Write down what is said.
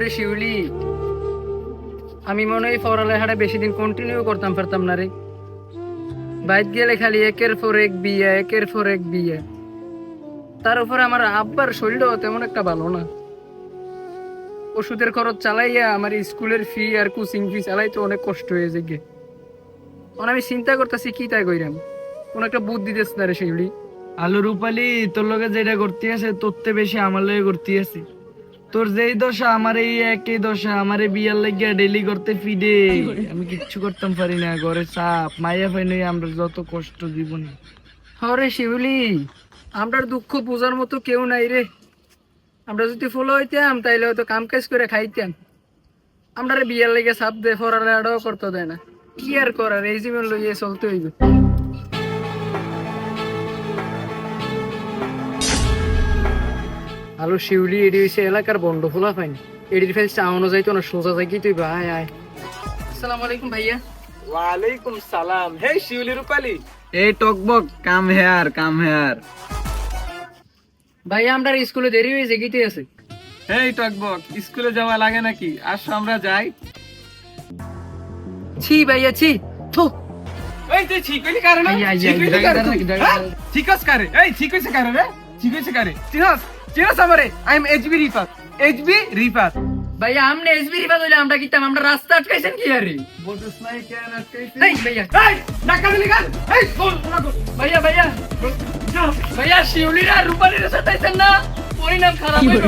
রে শিউলি। আমি মনে হয় পড়ালেখাটা বেশি দিন কন্টিনিউ করতাম, পারতাম না রে। বাইক গেলে খালি একের পর এক বিয়ে, একের পর এক বিয়ে। তার উপরে আমার আব্বার শরীরও তেমন একটা ভালো না। ওষুধের খরচ চালাইয়া আমার স্কুলের ফি আর কোচিং ফি চালাইতে অনেক কষ্ট হয়েছে গে এখন আমি চিন্তা করতেছি, কি তাই কইরাম? কোন একটা বুদ্ধি দিস না রে শিউলি। আলু রূপালি, তোর লগে যেটা করতে আছে তোরতে বেশি আমার লগে করতে আছে। তোর যেই দশা, আমার এই একই দশা, আমার বিয়ার লাগিয়া ডেলি করতে ফিডে আমি কিচ্ছু করতাম পারি না, ঘরে চাপ, মাইয়া ফাই নই আমরা যত কষ্ট জীবনে। হরে শিউলি আমরার দুঃখ বোঝার মতো কেউ নাই রে। আমরা যদি ফলো হইতাম, তাইলে হয়তো কাম কাজ করে খাইতাম। আমরা বিয়ার লেগে সাপ দে ফরার আড়াও করতে দেয় না। কি আর করার, এই জীবন লইয়ে চলতে হইবে। আলু শিউলি এডি হইছে এলাকার বন্ড ফুলা পাইনি এডির ফেল চাওয়ানো যাইতো না সোজা যাই কি তুই ভাই আয়। আসসালামু আলাইকুম ভাইয়া। ওয়ালাইকুম সালাম। হে শিউলি রূপালি। এই টকবক কাম হেয়ার কাম হেয়ার। ভাইয়া আমরা স্কুলে দেরি হয়েছে গীতে আছে হেই টকবক স্কুলে যাওয়া লাগে নাকি? আসো আমরা যাই। ছি ভাইয়া ছি। থু। এই তুই ঠিক হইলি কারে না? ঠিক হইলি জায়গা কারে হ্যাঁ? ঠিক আছে কারে? এই ঠিক হইছে কারে রে? ঠিক হইছে কারে? চিনস চিনস আমারে I am HB Rifat HB Rifat ভাইয়া আমনে এসবি রিবা হইলে আমরা কিতাম আমরা রাস্তা আটকাইছেন কি আরে? বলছিস নাই কেন আটকাইছিস এই ভাইয়া। এই নাকা দিলি গান এই বল। ভাইয়া ভাইয়া। ভাইয়া শিউলিরা রূপালির সাথে না? পরিণাম খারাপ হইল।